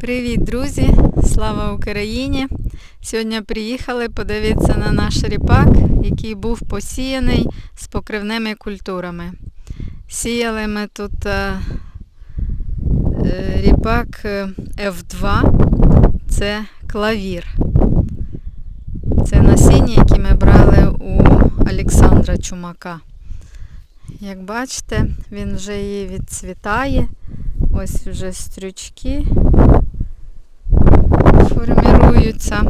Привіт, друзі! Слава Україні! Сьогодні приїхали подивитися на наш ріпак, який був посіяний з покривними культурами. Сіяли ми тут е, е, ріпак е, F2, це клавір. Це насіння, яке ми брали у Олександра Чумака. Як бачите, він вже її відцвітає. Ось вже стрючки форміруються.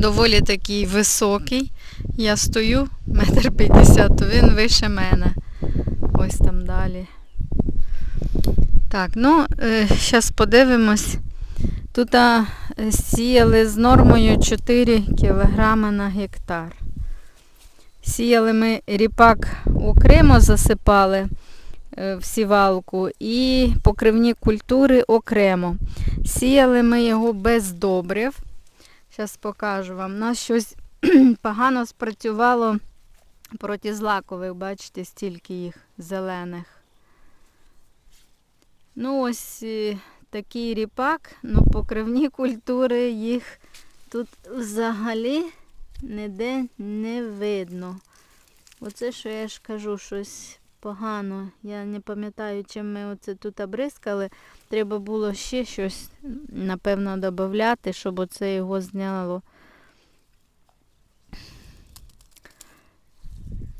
Доволі такий високий. Я стою метр п'ятдесят, він вище мене. Ось там далі. Так, ну, зараз подивимось. Тут сіяли з нормою 4 кг на гектар. Сіяли ми ріпак окремо засипали е, в сівалку і покривні культури окремо. Сіяли ми його без добрив. Зараз покажу вам. У нас щось погано спрацювало проти злакових, бачите, стільки їх зелених. Ну, ось е, такий ріпак, ну покривні культури їх тут взагалі ніде не видно. Оце, що я ж кажу, щось погано. Я не пам'ятаю, чим ми оце тут обрискали. Треба було ще щось, напевно, додати, щоб оце його зняло.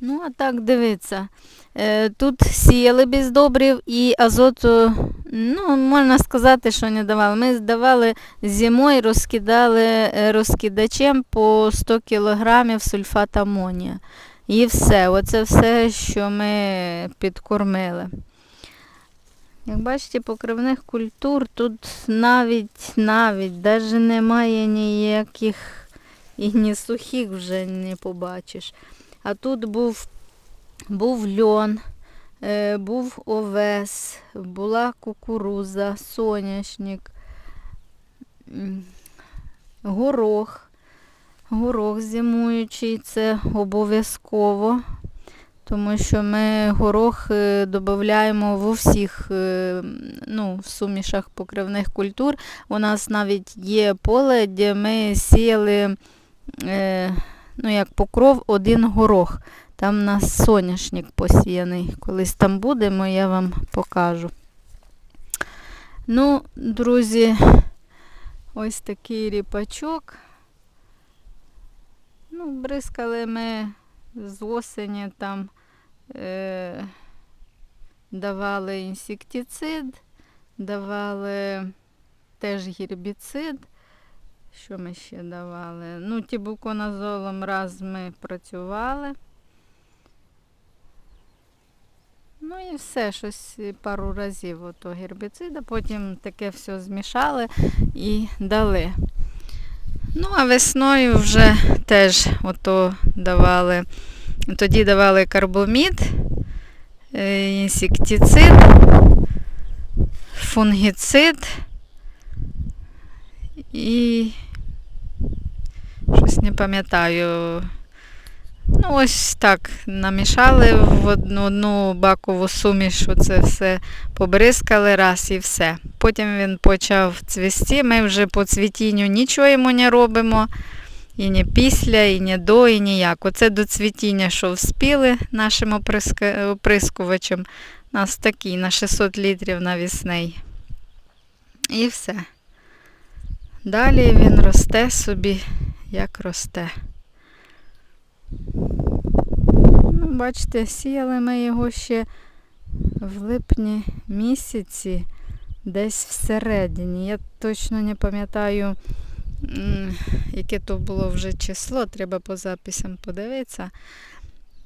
Ну, а так дивіться. Е, Тут сіяли без добрив і азоту, ну, можна сказати, що не давали. Ми здавали зимою, розкидали е, розкидачем по 100 кг сульфат амонія. І все. Оце все, що ми підкормили. Як бачите, покривних культур тут навіть навіть навіть немає ніяких і ні сухих вже не побачиш. А тут був був льон, е, був овес, була кукуруза, соняшник, горох. Горох зимуючий це обов'язково, тому що ми горох е, додаємо в усіх е, ну, сумішах покривних культур. У нас навіть є поле, де ми сіяли е, ну, як покров один горох. Там у нас соняшник посіяний. Колись там будемо, я вам покажу. Ну, друзі, ось такий ріпачок. Ну, бризкали ми з осені там е, давали інсектицид, давали теж гербіцид. Що ми ще давали? Ну, тібуконазолом раз ми працювали. Ну і все, щось пару разів ото гербіцида, потім таке все змішали і дали. Ну, а весною вже теж ото давали. Тоді давали карбомід, е, інсектицид, фунгіцид і щось не пам'ятаю. Ну, ось так намішали в одну, одну бакову суміш, оце все побризкали раз і все. Потім він почав цвісти, ми вже по цвітінню нічого йому не робимо. І не після, і не до, і ніяк. Оце до цвітіння, що вспіли нашим оприскувачем. У нас такий на 600 літрів навісний. І все. Далі він росте собі, як росте. Ну, Бачите, сіяли ми його ще в липні місяці, десь всередині. Я точно не пам'ятаю, яке то було вже число, треба по записям подивитися.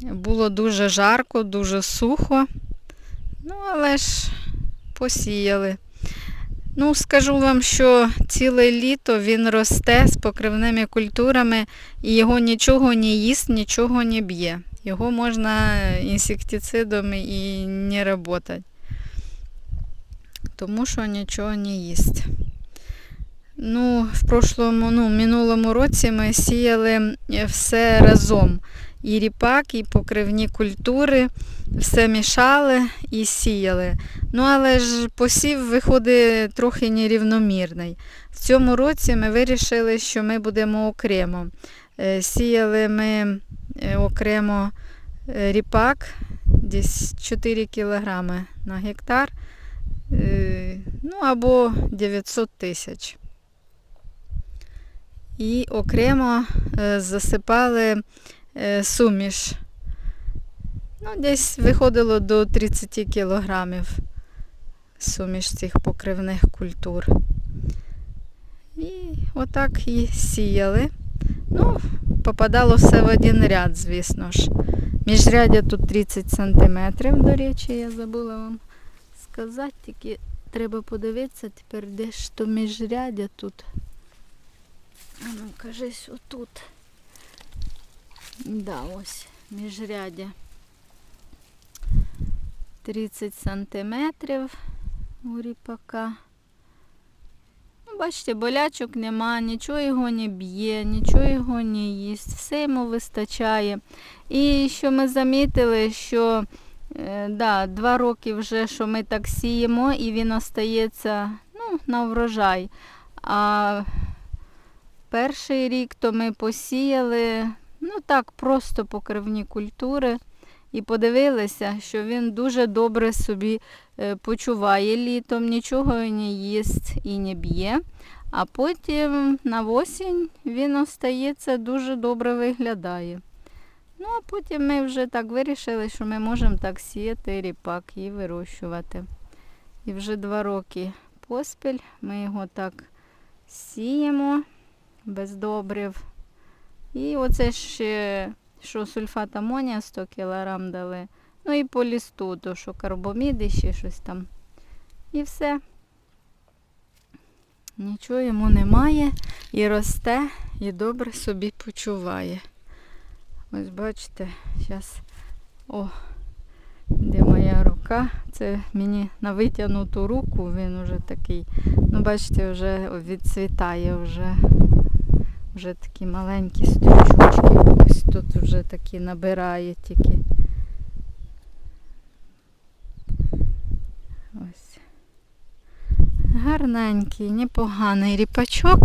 Було дуже жарко, дуже сухо. Ну, але ж посіяли. Ну, скажу вам, що ціле літо він росте з покривними культурами і його нічого не їсть, нічого не б'є. Його можна інсектицидом і не працювати. Тому що нічого не їсть. Ну, в прошлому, ну, минулому році ми сіяли е, все разом. І ріпак, і покривні культури, все мішали і сіяли. Ну, але ж посів виходить трохи нерівномірний. В цьому році ми вирішили, що ми будемо окремо. Е, Сіяли ми е, окремо е, ріпак, десь 4 кг на гектар, ну або 900 тисяч. І окремо засипали суміш. Ну, десь виходило до 30 кілограмів суміш цих покривних культур. І отак і сіяли. Ну, попадало все в один ряд, звісно ж. Міжрядя тут 30 сантиметрів, до речі, я забула вам сказати, тільки треба подивитися тепер, де ж то міжрядя тут. А ну, кажись, отут. Да, ось міжрядя. 30 сантиметрів у ріпака. Ну, бачите, болячок нема, нічого його не б'є, нічого його не їсть, все йому вистачає. І що ми замітили, що е, да, два роки вже, що ми так сіємо, і він остається ну, на врожай. А перший рік то ми посіяли, ну так, просто покривні культури. І подивилися, що він дуже добре собі е, почуває літом, нічого не їсть і не б'є. А потім на осінь він остається дуже добре виглядає. Ну, а потім ми вже так вирішили, що ми можемо так сіяти ріпак і вирощувати. І вже два роки поспіль ми його так сіємо без добрив. І оце ще що сульфат амонія 100 кг дали. Ну і по лісту, то що карбомід і ще щось там. І все. Нічого йому немає. І росте, і добре собі почуває. Ось бачите, зараз. О, де моя рука. Це мені на витягнуту руку, він уже такий. Ну, бачите, вже відцвітає вже. Вже такі маленькі стрічочки. Ось тут вже такі набирає тільки. Ось. Гарненький, непоганий ріпачок.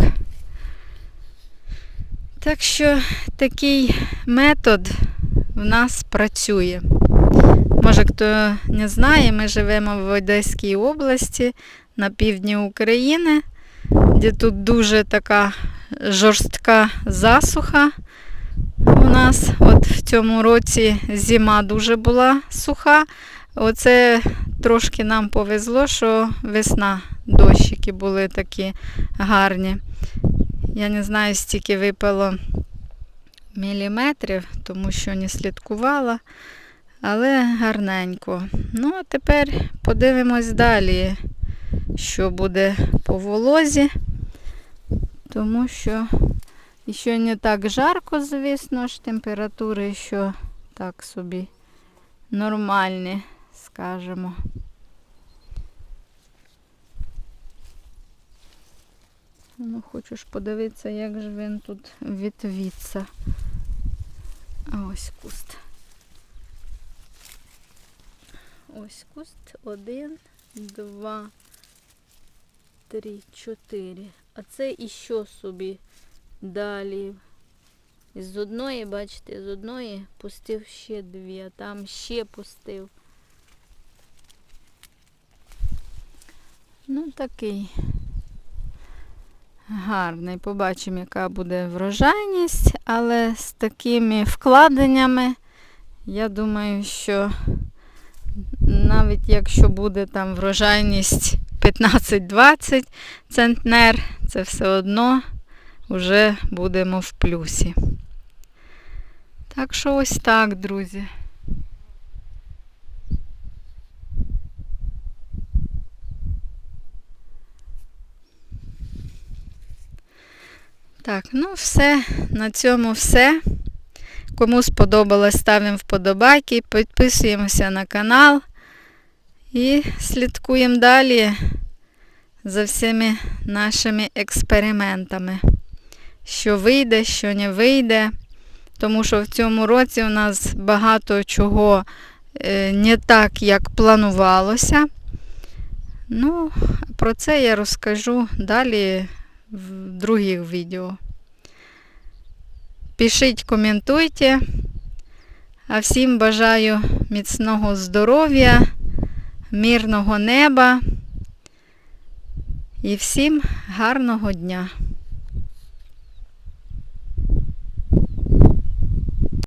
Так що такий метод в нас працює. Може, хто не знає, ми живемо в Одеській області на півдні України, де тут дуже така жорстка засуха у нас. От в цьому році зима дуже була суха. Оце трошки нам повезло, що весна дощики були такі гарні. Я не знаю, стільки випало міліметрів, тому що не слідкувала, але гарненько. Ну, а тепер подивимось далі, що буде по волозі тому що ще не так жарко, звісно ж, температури ще так собі нормальні, скажімо. Ну, хочеш подивитися, як же він тут відвіться. Ось куст. Ось куст. Один, два, три, чотири. А це іще собі далі. З одної, бачите, з одної пустив ще дві, а там ще пустив. Ну, такий гарний. Побачимо, яка буде врожайність, але з такими вкладеннями, я думаю, що навіть якщо буде там врожайність 15-20 центнер, це все одно вже будемо в плюсі. Так що ось так, друзі. Так, ну все, на цьому все. Кому сподобалось, ставимо вподобайки, підписуємося на канал і слідкуємо далі за всіми нашими експериментами. Що вийде, що не вийде. Тому що в цьому році у нас багато чого е, не так, як планувалося. Ну, про це я розкажу далі в других відео. Пишіть, коментуйте. А всім бажаю міцного здоров'я, мирного неба і всім гарного дня.